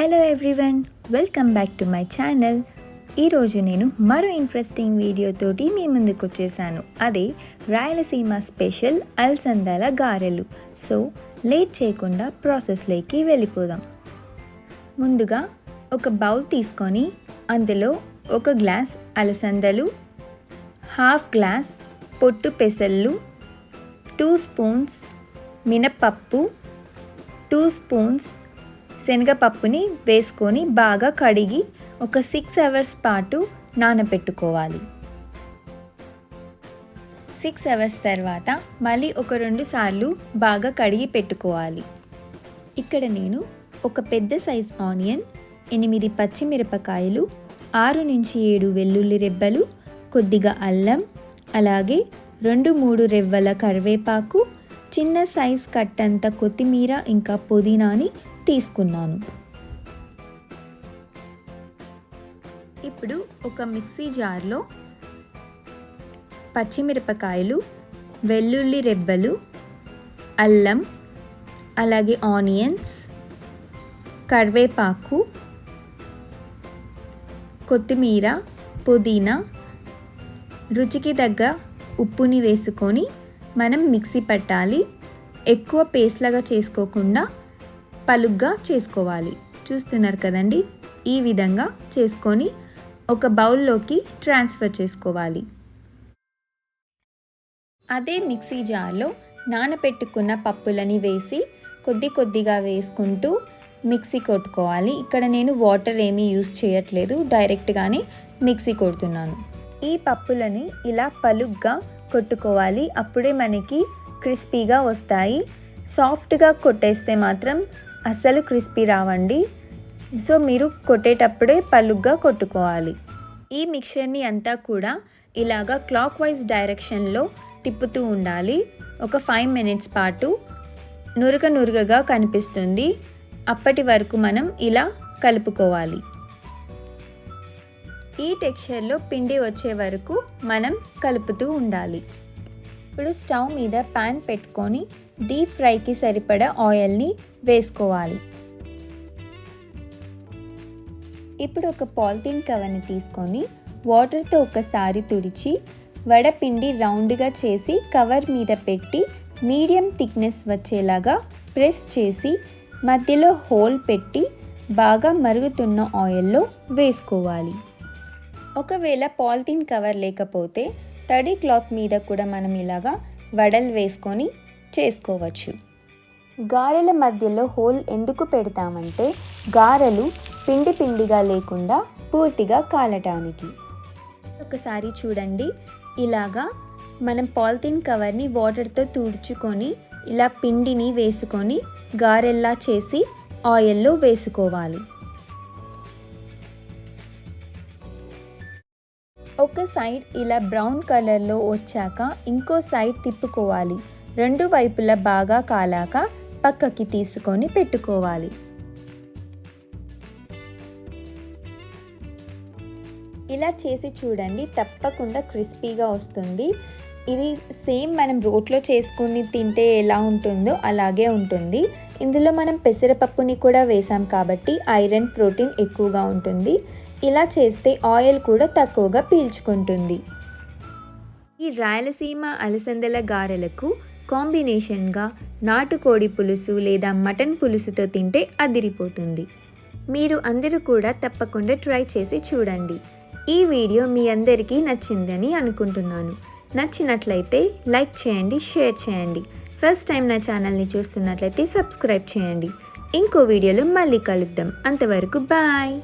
Hello everyone welcome back to my channel ఈరోజు నేను మరో ఇంట్రెస్టింగ్ వీడియోతోటి మీ ముందుకు వచ్చేసాను. అదే రాయలసీమ స్పెషల్ అల్సందాల గారెలు. సో లేట్ చేయకుండా ప్రాసెస్లోకి వెళ్ళిపోదాం. ముందుగా ఒక బౌల్ తీసుకొని అందులో ఒక గ్లాస్ అలసందలు హాఫ్ గ్లాస్ పొట్టు పెసళ్ళు టూ స్పూన్స్ మినపప్పు టూ స్పూన్స్ శనగపప్పుని వేసుకొని బాగా కడిగి ఒక సిక్స్ అవర్స్ పాటు నానబెట్టుకోవాలి సిక్స్ అవర్స్ తర్వాత మళ్ళీ ఒక రెండు సార్లు బాగా కడిగి పెట్టుకోవాలి. ఇక్కడ నేను ఒక పెద్ద సైజ్ ఆనియన్ ఎనిమిది పచ్చిమిరపకాయలు ఆరు నుంచి ఏడు వెల్లుల్లి రెబ్బలు కొద్దిగా అల్లం అలాగే రెండు మూడు రెవ్వల కరివేపాకు చిన్న సైజ్ కట్టంత కొత్తిమీర ఇంకా పుదీనాని తీసుకున్నాను. ఇప్పుడు ఒక మిక్సీ జార్లో పచ్చిమిరపకాయలు వెల్లుల్లి రెబ్బలు అల్లం అలాగే ఆనియన్స్ కరివేపాకు కొత్తిమీర పుదీనా రుచికి తగ్గ ఉప్పుని వేసుకొని మనం మిక్సీ పట్టాలి. ఎక్కువ పేస్ట్లాగా చేసుకోకుండా పలుగ్గా చేసుకోవాలి. చూస్తున్నారు కదండి? ఈ విధంగా చేసుకొని ఒక బౌల్లోకి ట్రాన్స్ఫర్ చేసుకోవాలి. అదే మిక్సీ జార్లో నానపెట్టుకున్న పప్పులని వేసి కొద్ది కొద్దిగా వేసుకుంటూ మిక్సీ కొట్టుకోవాలి. ఇక్కడ నేను వాటర్ ఏమీ యూస్ చేయట్లేదు. డైరెక్ట్గానే మిక్సీ కొడుతున్నాను. ఈ పప్పులని ఇలా పలుగ్గా కొట్టుకోవాలి. అప్పుడే మనకి క్రిస్పీగా వస్తాయి. సాఫ్ట్గా కొట్టేస్తే మాత్రం అస్సలు క్రిస్పీ రావండి. సో మీరు కొట్టేటప్పుడే పలుగ్గా కొట్టుకోవాలి. ఈ మిక్చర్ని అంతా కూడా ఇలాగా క్లాక్ వైజ్ డైరెక్షన్లో తిప్పుతూ ఉండాలి. ఒక ఫైవ్ మినిట్స్ పాటు నురగ నురగగా కనిపిస్తుంది. అప్పటి వరకు మనం ఇలా కలుపుకోవాలి. ఈ టెక్స్చర్లో పిండి వచ్చే వరకు మనం కలుపుతూ ఉండాలి. ఇప్పుడు స్టవ్ మీద ప్యాన్ పెట్టుకొని డీప్ ఫ్రైకి సరిపడా ఆయిల్ని వేసుకోవాలి. ఇప్పుడు ఒక పాలిథిన్ కవర్ని తీసుకొని వాటర్తో ఒకసారి తుడిచి వడపిండి రౌండ్గా చేసి కవర్ మీద పెట్టి మీడియం థిక్నెస్ వచ్చేలాగా ప్రెస్ చేసి మధ్యలో హోల్ పెట్టి బాగా మరుగుతున్న ఆయిల్లో వేసుకోవాలి. ఒకవేళ పాలిథిన్ కవర్ లేకపోతే తడి క్లాత్ మీద కూడా మనం ఇలాగా వడలు వేసుకొని చేసుకోవచ్చు. గారెల మధ్యలో హోల్ ఎందుకు పెడతామంటే గారెలు పిండి పిండిగా లేకుండా పూర్తిగా కాలటానికి. ఒకసారి చూడండి ఇలాగా మనం పాలిథిన్ కవర్ని వాటర్తో తుడుచుకొని ఇలా పిండిని వేసుకొని గారెల్లా చేసి ఆయిల్లో వేసుకోవాలి. ఒక సైడ్ ఇలా బ్రౌన్ కలర్లో వచ్చాక ఇంకో సైడ్ తిప్పుకోవాలి. రెండు వైపులా బాగా కాలాక పక్కకి తీసుకొని పెట్టుకోవాలి. ఇలా చేసి చూడండి తప్పకుండా క్రిస్పీగా వస్తుంది. ఇది సేమ్ మనం రోట్లో చేసుకుని తింటే ఎలా ఉంటుందో అలాగే ఉంటుంది. ఇందులో మనం పెసరపప్పుని కూడా వేసాం కాబట్టి ఐరన్ ప్రోటీన్ ఎక్కువగా ఉంటుంది. ఇలా చేస్తే ఆయిల్ కూడా తక్కువగా పీల్చుకుంటుంది. ఈ రాయలసీమ అలసందల గారెలకు కాంబినేషన్గా నాటుకోడి పులుసు లేదా మటన్ పులుసుతో తింటే అదిరిపోతుంది. మీరు అందరూ కూడా తప్పకుండా ట్రై చేసి చూడండి. ఈ వీడియో మీ అందరికీ నచ్చిందని అనుకుంటున్నాను. నచ్చినట్లయితే లైక్ చేయండి షేర్ చేయండి. ఫస్ట్ టైం నా ఛానల్ని చూస్తున్నట్లయితే సబ్స్క్రైబ్ చేయండి. ఇంకో వీడియోలో మళ్ళీ కలుద్దాం. అంతవరకు బాయ్!